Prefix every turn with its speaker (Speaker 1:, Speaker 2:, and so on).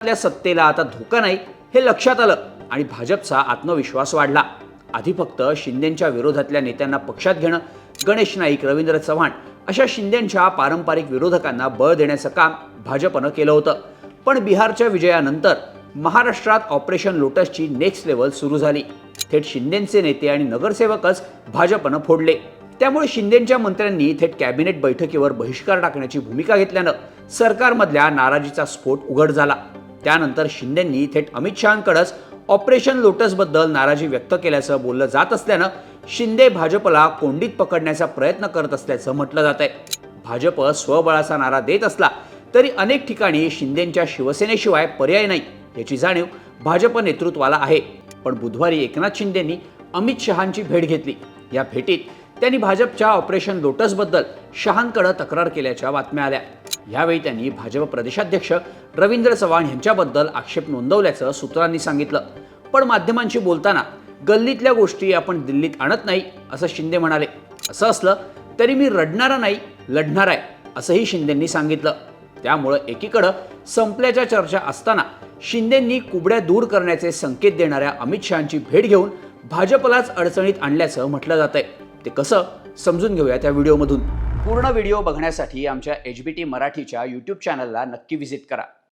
Speaker 1: आपल्या सत्तेला आता धोका नाही हे लक्षात आलं आणि भाजपचा आत्मविश्वास वाढला. आधी फक्त शिंदेच्या विरोधातल्या नेत्यांना पक्षात घेणं गणेश नाईक रवींद्र चव्हाण अशा शिंदेच्या पारंपरिक विरोधकांना बळ देण्याचं काम भाजपनं केलं होतं. पण बिहारच्या विजयानंतर महाराष्ट्रात ऑपरेशन लोटसची नेक्स्ट लेवल सुरू झाली. थेट शिंदेचे नेते आणि नगरसेवकच भाजपनं फोडले. त्यामुळे शिंदेच्या मंत्र्यांनी थेट कॅबिनेट बैठकीवर बहिष्कार टाकण्याची भूमिका घेतल्यानं सरकारमधल्या नाराजीचा स्फोट उघड झाला. त्यानंतर शिंदेंनी थेट अमित शहांकडंच ऑपरेशन लोटसबद्दल नाराजी व्यक्त केल्याचं बोललं जात असल्यानं शिंदे भाजपला कोंडीत पकडण्याचा प्रयत्न करत असल्याचं म्हटलं जात आहे भाजप स्वबळाचा नारा देत असला तरी अनेक ठिकाणी शिंदेच्या शिवसेनेशिवाय पर्याय नाही याची जाणीव भाजप नेतृत्वाला आहे. पण बुधवारी एकनाथ शिंदेंनी अमित शहांची भेट घेतली. या भेटीत त्यांनी भाजपच्या ऑपरेशन लोटसबद्दल शहांकडे तक्रार केल्याच्या बातम्या आल्या. यावेळी त्यांनी भाजप प्रदेशाध्यक्ष रवींद्र चव्हाण यांच्याबद्दल आक्षेप नोंदवल्याचं सूत्रांनी सांगितलं. पण माध्यमांशी बोलताना गल्लीतल्या गोष्टी आपण दिल्लीत आणत नाही असं शिंदे म्हणाले. असं असलं तरी मी रडणारा नाही लढणार आहे असंही शिंदेंनी सांगितलं. त्यामुळं एकीकडं संपल्याच्या चर्चा असताना शिंदेंनी कुबड्या दूर करण्याचे संकेत देणाऱ्या अमित शहांची भेट घेऊन भाजपलाच अडचणीत आणल्याचं म्हटलं जात आहे ते कसं? समजून घेऊया त्या व्हिडिओमधून. पूर्ण व्हिडिओ बघण्यासाठी आमच्या एच बी टी मराठीच्या यूट्यूब चॅनलला नक्की व्हिजिट करा.